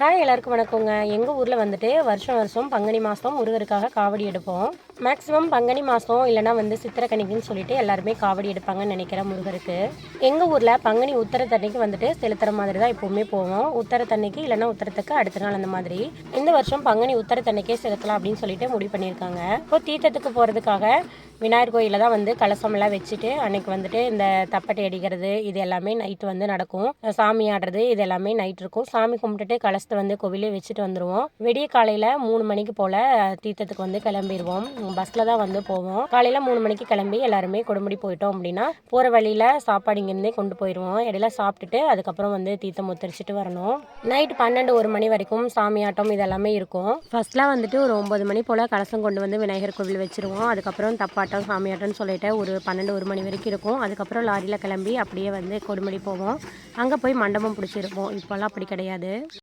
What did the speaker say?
Hi எல்லாருக்கும் வணக்கங்க. எங்கள் ஊரில் வந்துட்டு வருஷம் வருஷம் பங்குனி மாதம் முருகருக்காக காவடி எடுப்போம். மேக்ஸிமம் பங்குனி மாதம் இல்லைனா வந்து சித்திரக்கணிக்குன்னு சொல்லிட்டு எல்லாருமே காவடி எடுப்பாங்கன்னு நினைக்கிறேன் முருகருக்கு. எங்கள் ஊரில் பங்குனி உத்தரத்தன்னைக்கு வந்துட்டு செலுத்துகிற மாதிரி தான் எப்போவுமே போவோம். உத்தரத்தன்னைக்கு இல்லைனா உத்தரத்துக்கு அடுத்த நாள் அந்த மாதிரி. இந்த வருஷம் பங்குனி உத்தரத்தன்னைக்கே செலுத்தலாம் அப்படின்னு சொல்லிட்டு முடிவு பண்ணியிருக்காங்க. இப்போ தீர்த்தத்துக்கு போகிறதுக்காக விநாயகர் கோயிலில் தான் வந்து கலசமெல்லாம் வச்சுட்டு அன்னைக்கு வந்துட்டு இந்த தப்பட்டை அடிக்கிறது இது எல்லாமே நைட்டு வந்து நடக்கும். சாமி ஆடுறது இது எல்லாமே நைட் இருக்கும். சாமி கும்பிட்டுட்டு கலசத்தை வந்து கோவிலே வச்சுட்டு வந்துடுவோம் விடிய காலையில் மூணு மணிக்கு போல் தீர்த்தத்துக்கு வந்து கிளம்பிடுவோம் பஸ்ஸில் தான் வந்து போவோம். காலையில் மூணு மணிக்கு கிளம்பி எல்லாருமே கொடுமுடி போயிட்டோம் அப்படின்னா போகிற வழியில் சாப்பாடு இங்கேருந்தே கொண்டு போயிடுவோம் இடையில சாப்பிட்டுட்டு அதுக்கப்புறம் வந்து தீர்த்தம் முத்தரிச்சிட்டு வரணும். நைட் பன்னெண்டு ஒரு மணி வரைக்கும் சாமி ஆட்டம் இதெல்லாமே இருக்கும். ஃபர்ஸ்ட்லாம் வந்துட்டு ஒரு ஒம்பது மணி போல் கலசம் கொண்டு வந்து விநாயகர் கோவில் வச்சிருவோம். அதுக்கப்புறம் தப்பாட்டம் சாமியாட்டம்னு சொல்லிட்டு ஒரு பன்னெண்டு ஒரு மணி வரைக்கும் இருக்கும். அதுக்கப்புறம் லாரியில் கிளம்பி அப்படியே வந்து கொடுமுடி போவோம். அங்கே போய் மண்டபம் பிடிச்சிருப்போம். இப்போல்லாம் அப்படி கிடையாது.